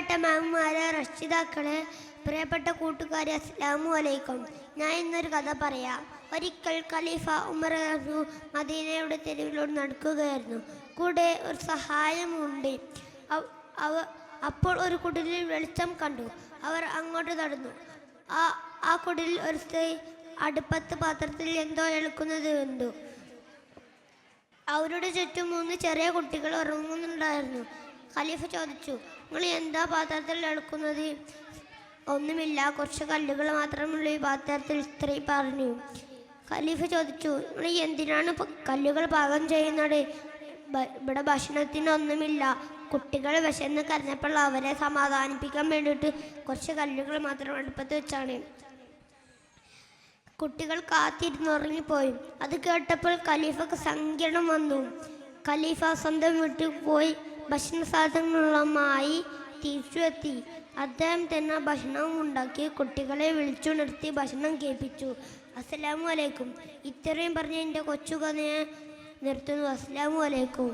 ബഹുമാനപ്പെട്ട മാമുമാരെ രക്ഷിതാക്കളെ പ്രിയപ്പെട്ട കൂട്ടുകാരെ അസ്ലാമു അലൈക്കും. ഞാൻ ഇന്നൊരു കഥ പറയാം. ഒരിക്കൽ ഖലീഫ ഉമർ റളിയല്ലാഹു മദീനയുടെ തെരുവിലൂടെ നടക്കുകയായിരുന്നു. കൂടെ ഒരു സഹായമുണ്ട്. അവ- അപ്പോൾ ഒരു കുടിലിൽ വെളിച്ചം കണ്ടു. അവർ അങ്ങോട്ട് നടന്നു. ആ ആ കുടിലിൽ ഒരു സ്ത്രീ അടുപ്പത്ത് പാത്രത്തിൽ എന്തോ എളുക്കുന്നത് കണ്ടു. അവരുടെ ചുറ്റും മൂന്ന് ചെറിയ കുട്ടികൾ ഉറങ്ങുന്നുണ്ടായിരുന്നു. ഖലീഫ ചോദിച്ചു നിങ്ങൾ എന്താ പാത്രത്തിൽ എടുക്കുന്നത് ഒന്നുമില്ല കുറച്ച് കല്ലുകൾ മാത്രമുള്ള ഈ പാത്രത്തിൽ സ്ത്രീ പറഞ്ഞു. ഖലീഫ ചോദിച്ചു നിങ്ങൾ എന്തിനാണ് കല്ലുകൾ പാകം ചെയ്യുന്നത്? ഇവിടെ ഭക്ഷണത്തിനൊന്നുമില്ല കുട്ടികൾ വിശന്ന് കരഞ്ഞപ്പോൾ അവരെ സമാധാനിപ്പിക്കാൻ വേണ്ടിയിട്ട് കുറച്ച് കല്ലുകൾ മാത്രം അടുപ്പത്ത് വെച്ചാണ്. കുട്ടികൾ കാത്തിരുന്ന് ഉറങ്ങിപ്പോയി. അത് കേട്ടപ്പോൾ ഖലീഫക്ക് സങ്കടം വന്നു. ഖലീഫ സ്വന്തം വീട്ടിൽ പോയി ഭക്ഷണ സാധനങ്ങളുമായി തിരിച്ചെത്തി അദ്ദേഹം തന്നെ ഭക്ഷണം ഉണ്ടാക്കി കുട്ടികളെ വിളിച്ചുണർത്തി ഭക്ഷണം കേൾപ്പിച്ചു അസ്സലാമു അലൈക്കും. ഇത്രയും പറഞ്ഞ് എന്റെ കൊച്ചുകഥയെ നിർത്തുന്നു. അസ്സലാമു അലൈക്കും.